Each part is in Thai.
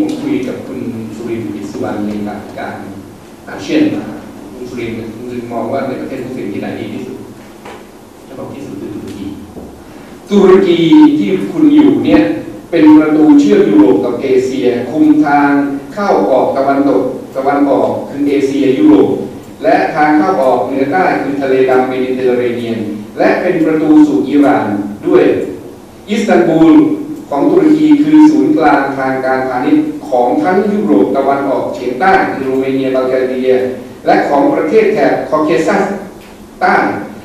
ผมคุยกับคุณสุรินทร์อิสุวรรณในการอาเซียนมาคุณสุรินทร์คุณสุรินทร์มองว่าในประเทศมุสลิมที่ไหนดีที่สุดจะบอกที่สุดคือตุรกีตุรกีที่คุณอยู่เนี่ยเป็นประตูเชื่อมยุโรปกับเอเชีย คุมทางเข้าออกตะวันตกตะวันออกคือเอเชียยุโรปและทางเข้าออกเหนือใต้คือทะเลดำเมดิเตอร์เรเนียน และเป็นประตูสู่อิหร่านด้วย อิสตันบูล ของตุรกีคือศูนย์กลางทางการพาณิชย์ของทั้งยุโรปตะวันออกเฉียงใต้โรมาเนียบัลแกเรีย และของประเทศแถบคอเคซัสใต้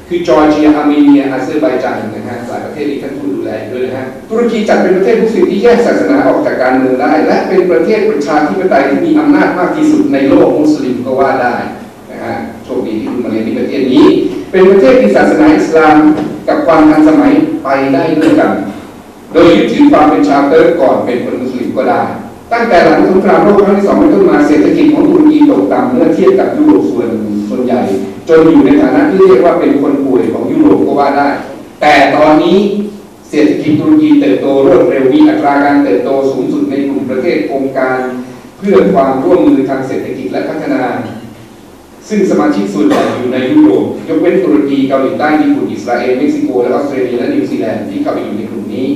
คือจอร์เจียอาร์เมเนียอาเซอร์ไบจานนะฮะหลายประเทศที่ท่านทูตดูแลด้วยนะฮะตุรกีจัดเป็นประเทศมุสลิมที่แยกศาสนาออกจากการเมืองได้ และเป็นประเทศประชาธิปไตยที่มีอำนาจมากที่สุดในโลกมุสลิมก็ว่าได้นะฮะโชคดีที่คุณมาเรียนที่ประเทศนี้ เป็นประเทศที่ศาสนาอิสลามกับความทันสมัยไปได้ด้วยกัน โดยยึดถือความเป็นชาวเติร์กก่อนเป็นคนมุสลิมก็ได้ ตั้งแต่หลังสงครามโลกครั้งที่สองเป็นต้นมาเศรษฐกิจของตุรกีตกต่ำเมื่อเทียบกับยุโรปส่วนส่วนใหญ่ จนอยู่ในฐานะที่เรียกว่าเป็นคนป่วยของยุโรปก็ว่าได้ แต่ตอนนี้เศรษฐกิจตุรกีเติบโตรวดเร็วมีอัตราการเติบโตสูงสุดในกลุ่มประเทศองค์การ เพื่อความร่วมมือทางเศรษฐกิจและพัฒนา ซึ่งสมาชิกส่วนใหญ่อยู่ในยุโรปยกเว้นตุรกีเกาหลีใต้ญี่ปุ่นอิสราเอลเม็กซิโกและออสเตรเลียและนิวซีแลนด์ที่เข้าไปอยู่ในกลุ่มนี้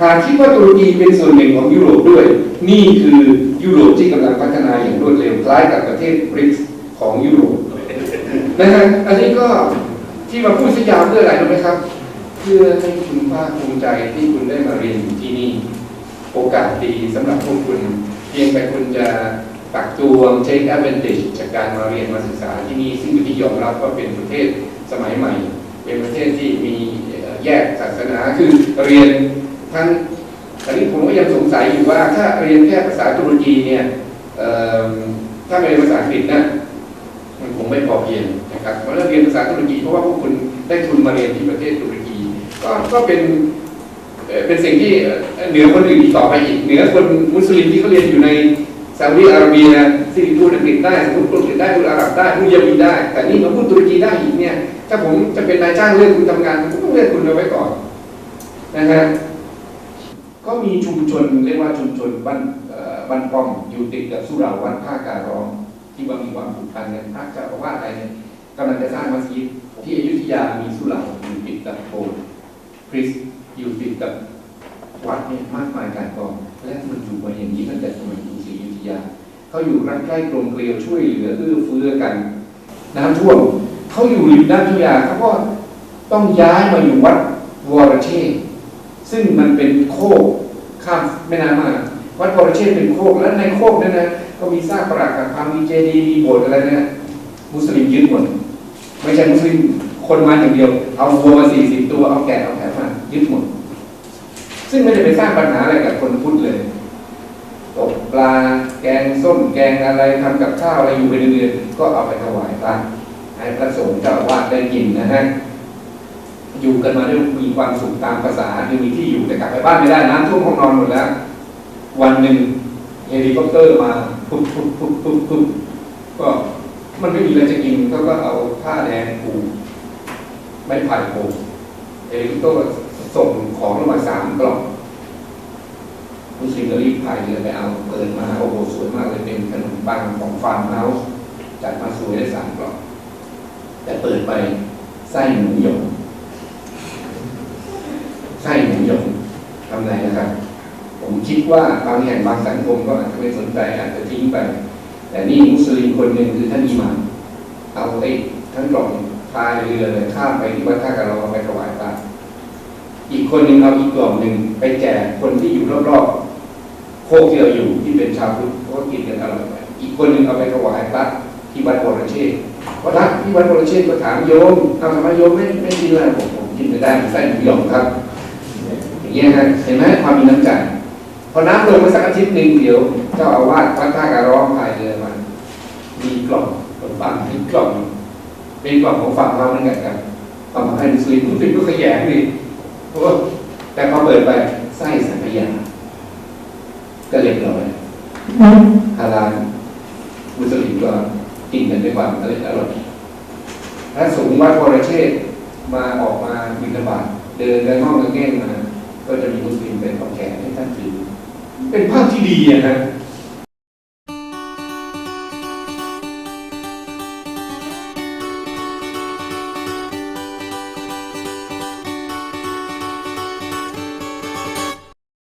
หากคิดว่าตุรกีเป็นส่วนหนึ่งของยุโรปด้วย นี่คือยุโรปที่กำลังพัฒนาอย่างรวดเร็วคล้ายกับประเทศบริกส์ของยุโรปนะฮะอันนี้ก็ที่มาพูดสยาวเพื่ออะไรรู้ไหมครับ เพื่อให้คุณภาคภูมิใจที่คุณได้มาเรียนอยู่ที่นี่ โอกาสดีสำหรับพวกคุณ เพียงแต่คุณจะตักตวง take advantage จากการมาเรียนมาศึกษาที่นี่ ซึ่งเป็นที่ยอมรับว่าเป็นประเทศสมัยใหม่ เป็นประเทศที่มีแยกศาสนาคือเรียน ทั้งอันนี้ผมก็ยังสงสัยอยู่ว่าถ้าเรียนแค่ภาษาตุรกีเนี่ยถ้าไม่เรียนภาษาอังกฤษนะมันคงไม่พอเพียงนะครับเพราะเรียนภาษาตุรกีเพราะว่าพวกคุณได้ทุนมาเรียนที่ประเทศตุรกี ก็ก็เป็นเป็นสิ่งที่เหนือคนอื่นต่อไปอีกเหนือคนมุสลิมที่เขาเรียนอยู่ในซาอุดิอาระเบียที่พูดอังกฤษได้พูดอังกฤษได้พูดอาหรับได้พูดยาวีได้ แต่นี่มาพูดตุรกีได้อีกเนี่ย ถ้าผมจะเป็นนายจ้างเลื่อกคุณทำงานผมก็ต้องเลือกคุณเอาไว้ก่อนนะฮะ ก็มีชุมชนเรียกว่าชุมชนบ้านบ้านป้อมอยู่ติดกับสุเหราวัดท่าการร้อง ที่ว่ามีความผูกพันกันพระเจ้าอาว่าสอะไรเนี่ยกำลังจะสร้างมัสยิดที่อยุธยามีสุเหราอยู่ติดกับโบสถ์คริสต์อยู่ติดกับวัดเนี่ยมากมายการกอง และมันอยู่มาอย่างนี้ตั้งแต่สมัยกรุงศรีอยุธยาเขาอยู่รักใกล้กลมเกลียวช่วยเหลือเอื้อเฟื้อกัน น้ำท่วมเขาอยู่ริมน้ำเจ้าพระยาเขาก็ต้องย้ายมาอยู่วัดวรเชษซึ่งมันเป็นโคก ข้ามแม่น้ำมาวัดวรเชษเป็นโคกและในโคกนั้นนะก็มีซากปรักหักพังมีเจดีย์มีโบสถ์อะไรเนี่ยมุสลิมยึดหมดไม่ใช่มุสลิมคนมาอย่างเดียว เอาวัวมาสี่สิบตัวเอาแกะเอาแกะมายึดหมดซึ่งไม่ได้ไปสร้างปัญหาอะไรกับคนพุทธเลยตกปลาแกงส้มแกงอะไรทำกับข้าวอะไรอยู่เป็นเดือนก็เอาไปถวายพระให้พระสงฆ์เจ้าอาวาดได้กินนะฮะ อยู่กันมาด้วยมีความสุขตามภาษาคือมีที่อยู่แต่กลับไปบ้านไม่ได้น้ำท่วมห้องนอนหมดแล้ว วันหนึ่งเฮลิคอปเตอร์มาปุ๊บปุ๊บปุ๊บปุ๊บปุ๊บก็มันไม่มีอะไรจะกินเขาก็เอาผ้าแดงผูกไม่ไผ่โผล่เฮลิคอปเตอร์ส่งของลงมาสามกล่องมุสลิมก็รีบพายเรือไปเอาเปิดมาโอ้โหสวยมากเลยเป็นขนมปังของฟาร์มเฮาส์จัดมาสวยได้สามกล่องแต่เปิดไปไส้หมูหยองไส้หมูหยองทำ ไงนะครับ ผมคิดว่าบางแห่งบางสังคมก็อาจจะไม่สนใจอาจจะทิ้งไป แต่นี่มุสลิมคนหนึ่งคือท่านอิหม่ามเอาไอ้ทั้งกล่องพายเรือเลยข้ามไปที่วัดท่ากะเราเอไปถวายพระอีกคนหนึ่งเอาอีกกล่องหนึ่งไปแจกคนที่อยู่รอบๆโคกที่เราอยู่ที่เป็นชาวพุทธเขาก็กินกันอร่อยอีกคนหนึ่งเอาไปถวายพระที่วัดวรเชษฐ์พระที่วัดวรเชษก็ถามโยมทำไมโยมไม่ไม่กินอะไรผมผมกินไม่ได้ใส่หมูหยองครับ เงี้ยฮะเห็นไหมความมีน้ำใจพอน้ำลงมาสักอาทิตย์หนึ่งเดี๋ยวเจ้าอาวาสวัดท่าการร้องพายเรือมามีกล่องขนมปังมีกล่องเป็นกล่องของฝั่งเราเหมือนกันครับเอามาให้มุสลิมมุสลิมก็ขยงดิเพราะว่าแต่พอเปิดไปไส้สังขยาก็เรียบร้อยฮาลาลมุสลิมก็กินกันด้วยความอร่อยอร่อยพระสงวัดวรเชษมาออกมาบิณฑบาตเดินกันห้องกันแง่งมา ก็จะมีมุสลิมเป็นของแขกให้ท่านถือเป็นภาพที่ดีนะฮะ